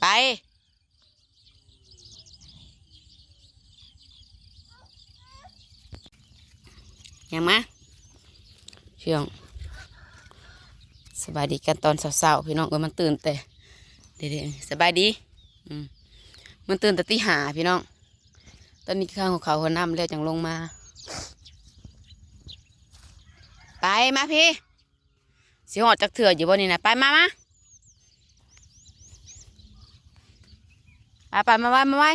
ไป ยังมาเชียงสบายดีกันตอนเช้าๆพี่น้องเออมันตื่นแต่เด็กๆสบายดีอืมมันตื่นแต่ตีหาพี่น้อง ตอนนี้ข้างของเขาหัวน้ำแล้วจังลงมา ไปมาพี่สิหอดจากเถื่ออยู่บนนี่นะไปมามา ไปไปมาไว้มาไว้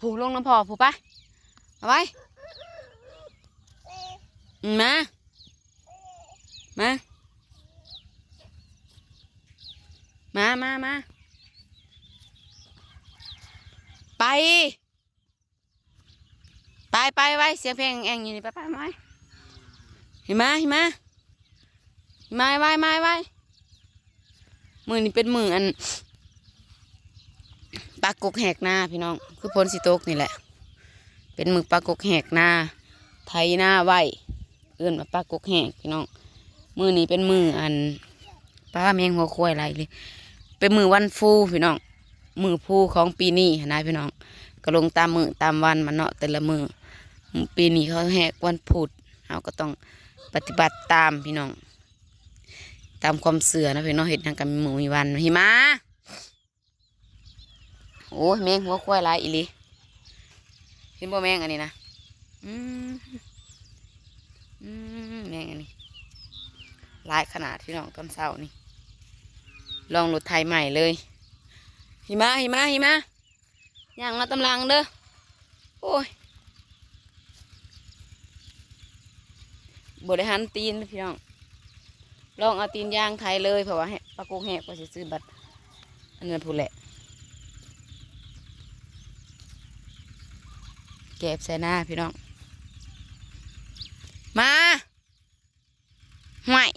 ผูกลงน้ำพอผูกไปมาไว้มามามามามาไป ไปไปไปเสียงเพลงแองอยู่นี่ไปไปมาไว้เห็นไหมเห็นไหมเห็นไหมไว้ไว้ไว้มือนี่เป็นมืออัน ปลากกแหกหน้าพี่น้อง คือพลสิโตกนี่แหละ เป็นมือปลากกแหกหน้า ไทยหน้าไหวเอื้อนมาปลากกแหกพี่น้อง มือนี้เป็นมืออันป้าแมงหัวควายอะไรเลยเป็นมือวันฟูพี่น้อง มือฟูของปีนี้นะพี่น้องก็ลงตามมือตามวันมันเนาะแต่ละมือปีนี้เขาแหกวันพุธเราก็ต้องปฏิบัติตามพี่น้อง ตามความเสื่อนะพี่น้องเห็ดทางกันมีมือมีวันหิมา โอ้ยแมงหัวควายลายอีหลีเห็นบ่แมงอันนี้นะอืมอืมแมงอันนี้ลายขนาดพี่น้องตอนเช้านี่ ลองรถไทยใหม่เลยหิมาหิมาหิมาย่างมาตำลังเด้อโอ้ยบริหารตีนพี่น้องลองเอาตีนยางไทยเลยเพราะว่าปลาโกงแหกก็จะซื้อบัตรอันนั้นพูดแหละ จ็บใส่หน้าพี่น้อง มาห่วย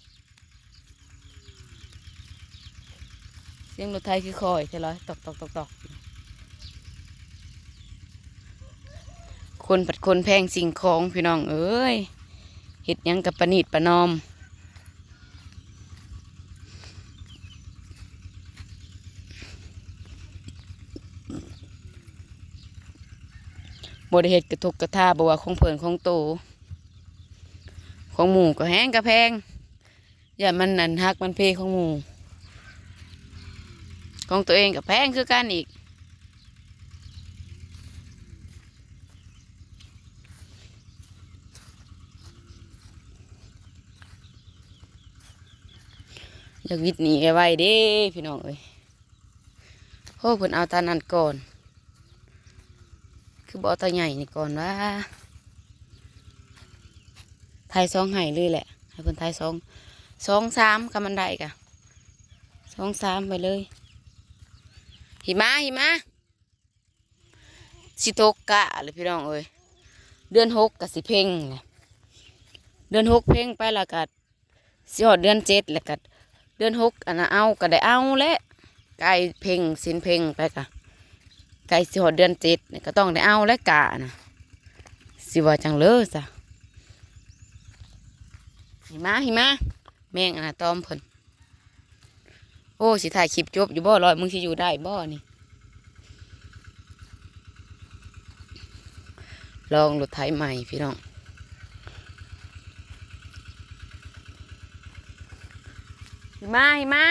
เสียงรถไทยคือคอยใช่ร้อยตอกตอกตอกตอกคนผัดคนแพงสิ่งของพี่น้อง เอ้ยเห็ดยังกับประนีดประนอม บริเหตุกระทกกระทาบว่าของเผินของโต ของหมูก็แห้งกระแพงอย่ามันนันฮักมันเพของหมูของตัวเองกับแพงคือกันอีก อยากวิทย์หนีไว้เด้ พี่น้องเอ้ยโอ้เพิ่นเอาตานั้นก่อน อบอตาใหญ่นี่ก่อนว่าไทยสองไห้เลยแหละ ให้เพิ่นไทยสองสองสามกำมันได้กะสองสามไปเลย หิมะหิมะสิตกกะเลยพี่น้องเอ้ยเดือนหกกับสิเพ่งเดือนหกเพ่งไปและกัดสิหอดเดือนเจ็ดและกัดเดือนหกอันน่ะเอาก็ได้เอาและไก่เพ่งสินเพ่งไปกะ ไก่สิหอดเดือนเจ็ดนี่ก็ต้องได้เอาและกะนะสิว่าจังเลยซะหิมะหิมะแมงอะตอมเพิ่นโอ้สิถ่ายคลิปจบอยู่บ่ลอยมึงสิอยู่ได้บ่นี่ลองรถไถใหม่พี่น้องหิมาหิมา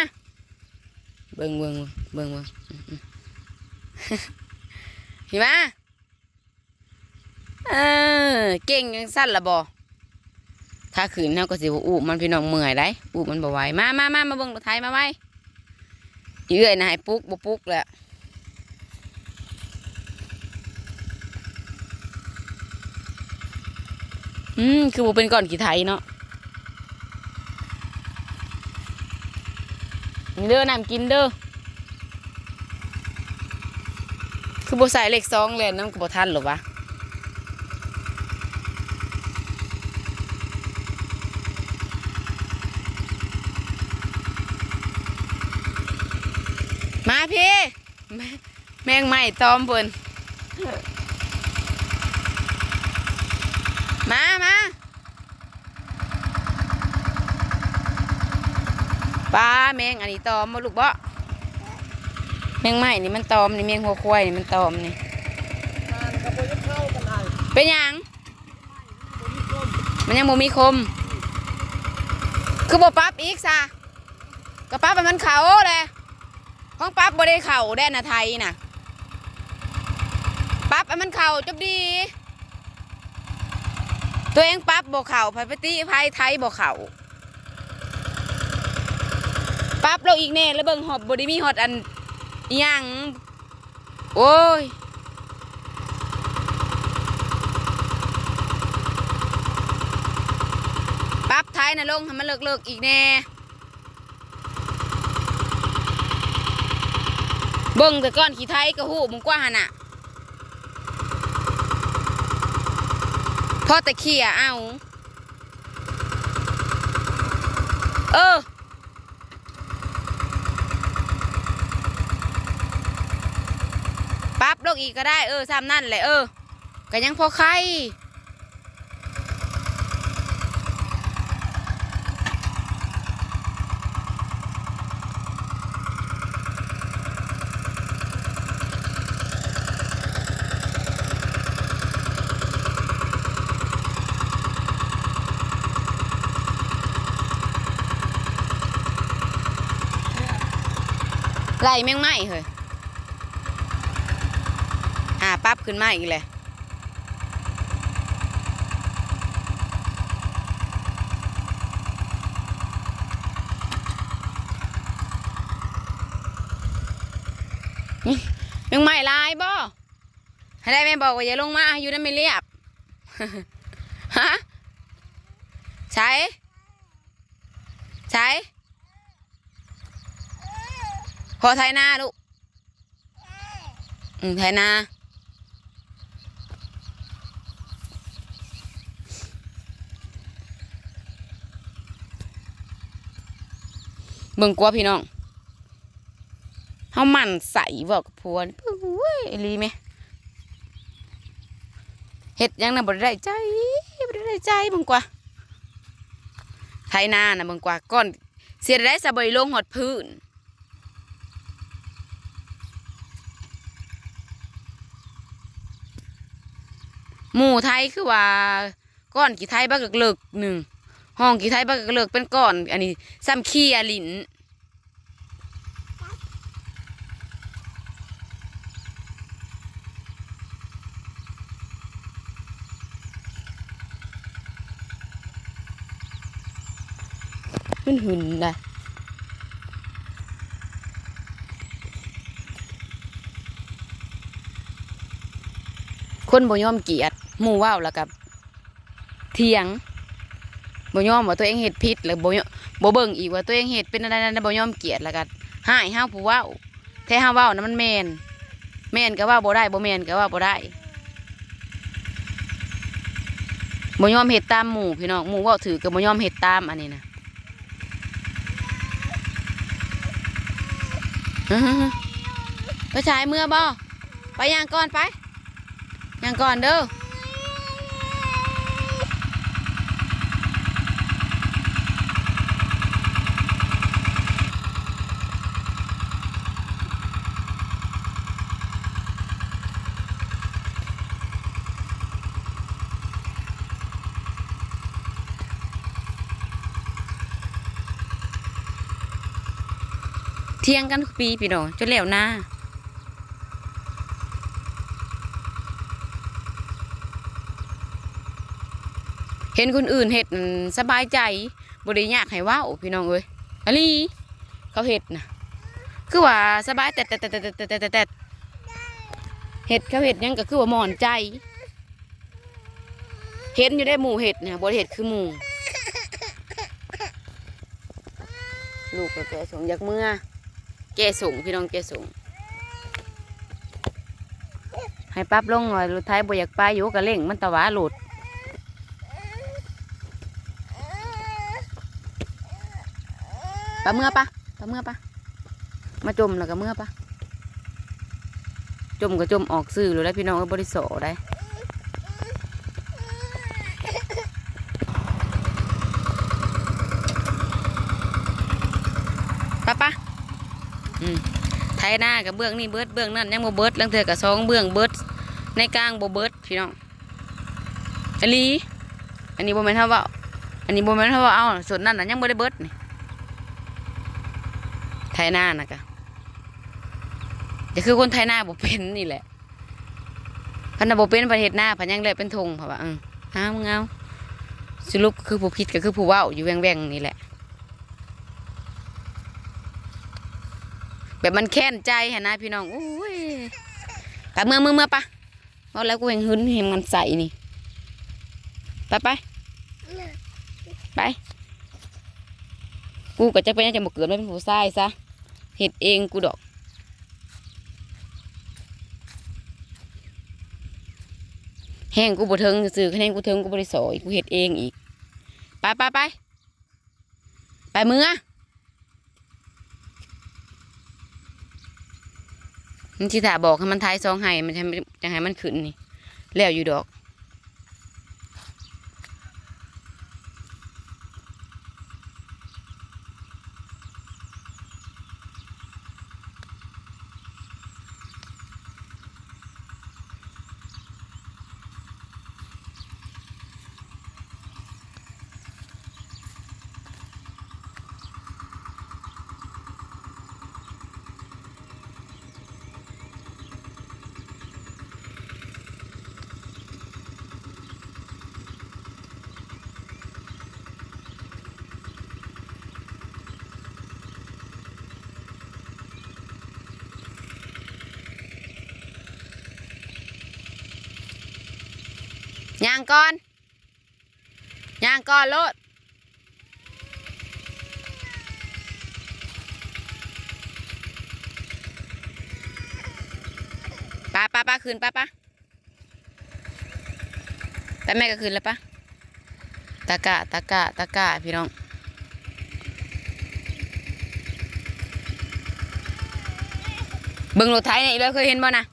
เบิ่งเบิ่งเบิ่งเบิ่ง อืมอืมหิมเออเก่งยังสั้นละบ่ถ้าขืนเฮาก็สิบ่อู้มันพี่น้องเมื่อยได้อู้มันบ่ไหวมามามามาเบิ่งรถไทยมาไว้อเอื้อยนะให้ปลุกบ่ปลุกแหละอืมคือบ่เป็นก่อนกี่ไทยเนาะเด้อนำกินเด้อ คือบใส่เลขสองเลยน้ำกับบทันหรอวะมาพี่ แมงใหม่ตอมบนมามาปลาแมงอันนี้ตอมมาลูกบ่ แมงไม้นี่มันตอมนี่แมงหัวควายนี่มันตอมนี่ทานกับโบยเข้ากันได้เป็นยังมันยังบ่มีคม คือบ่ปั๊บอีกซะก็ปั๊บมันเขาแหละของปั๊บบ่ได้เข่าแดนนะไทยน่ะปั๊บมันเข่าจบดี ตัวเองปั๊บบ่เข่าไผปฏิภัยไทยบ่เข่าปั๊บเราอีกแน่แล้วเบิ่งหอบบได้มีฮอดอัน ยังโอ้ยปั๊บไทยนะลงให้มันเลิกเลิกๆอีกแน่เบิ่งแต่ก้อนขี้ไทยก็หูมึงกว่าหันอะพอแต่เขี่ยเอา เออ ปรั๊บ ลงอีกก็ได้เออซ้ำนั่นแหละเออก็ยังพอใครไล่แมงไหม้เฮ้ยอ่า ปั๊บขึ้นมาอีกเลยนี่แมงไหม้ลายบ่ให้ได้แม่บอกว่าอย่าลงมาอยู่นั่นไม่เรียบฮะใช่ใช่พอไทยนาลูกอืมไทยนา เบิ่งกลัวพี่น้องเฮามันใส่บอกกับผัวนี่เว้ยอีหลีไหมเฮ็ดหยังน่ะบ่ได้ใจบ่ได้ใจเบิ่งกว่าไทยนาน่ะเบิ่งกว่าก่อนเสียได้สะบอยลงหอดพื้นหมู่ไทยคือว่าก้อนกี่ไทยบักเลิกหนึ่ง ห้องกี่ไทยบักเลิกเป็นก้อน อันนี้ซ้ำขี้อลินมันหึนนะคนบ่ยอมเกียรติหมู่ว่าวแล้วกับเถียง บ่ยอมว่าตัวเองเฮ็ดผิดแล้วบ่ยบ่เบิ่งอีกว่าตัวเองเฮ็ดเป็นอะไรนั่นบ่ยอมเกียรติแล้วก็หายห้าวผู้เว้าแท้ห้าเว้านั้นมันแมนแม่นก็ว่าบ่ได้บ่แมนก็ว่าบ่ได้บ่ยอมเฮ็ดตามหมู่พี่น้องหมู่ว้าถือก็บ่ยอมเฮ็ดตามอันนี้นะไปฉายเมื่อบ่ไปย่างก่อนไปย่างก่อนเด้อ เที่ยงกันทุกปีพี่น้องจนแล้วน้าเห็นคนอื่นเห็ดสบายใจบริยากให้ว้าวพี่น้องเอ้ยอันนี้เขาเห็ดนะคือว่าสบายแต่แต่แต่แต่แต่แต่แต่เห็ดเขาเห็ดยังก็คือว่าหมอนใจ เห็นอยู่ได้หมู่เห็ดนะบริเห็ดคือหมู่ลูกก็แก่สมอยากเมื่อ แกส่งพี่น้องแกส่งให้ปรับลงหน่อยรถไทยบอยากไปอยู่กับเร่งมันตะวาหลุดปะเมื่อปะปะเมื่อปะมาจมแล้วก็เมื่อปะจมก็จมออกสื่อเลยได้พี่น้องก็บริโสได้ปะปะอืมไทยหน้ากับเบื้องนี่เบิดเบื้องนั่นยังบ่เบิดลังเถือกับสองเบื้องเบิดในกลางบ่เบิดพี่น้องอันนี้อันนี้บ่แม่นเฮาว้าอันนี้บ่แม่นเฮาว้าเอาส่วนนั้นน่ะยังบ่ได้เบิดนี่ไทยหน้านะกะจะคือคนไทยหน้าบ่เป็นนี่แหละพันน่ะบ่เป็นประเทศหน้าพันยังเลยเป็นธงเพราะว่าเออเอามึงเอาสรุปก็คือผู้ผิดก็คือผู้ว้าอยู่แว่งๆนี่แหละ แบบมันแค้นใจฮะนะพี่น้องโอ้ยไปเมื่อเมื่อเมื่อปะเอาแล้วกูเห็นหึนเห็นมันใส่นี่ ไปไปไป กูก็จะเป็นจะบอกเกิดไม่เป็นผู้ชายซะเห็ดเองกูดอกแห้งกูบ่เทิงซื่อๆคะแนนกูเทิงกูบริสอยกูเห็ดเองอีก ไปไปไปไปเมื่อ มันที่ถาบอกให้มันทายซองให้มันจะจะให้มันขึ้นนี่แล้วอยู่ดอก ย่างก่อนย่างก่อนโลดป้าป้าป้าคืนป้าป้าแต่แม่ก็คืนแล้วป้าตะกะตะกะตะกะพี่น้องเบิ่งรถไถเนี่ยอีเลยเคยเห็นบ่นะ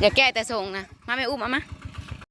อย่าแก้แต่ส่งนะมาไม่อุ้มเอามา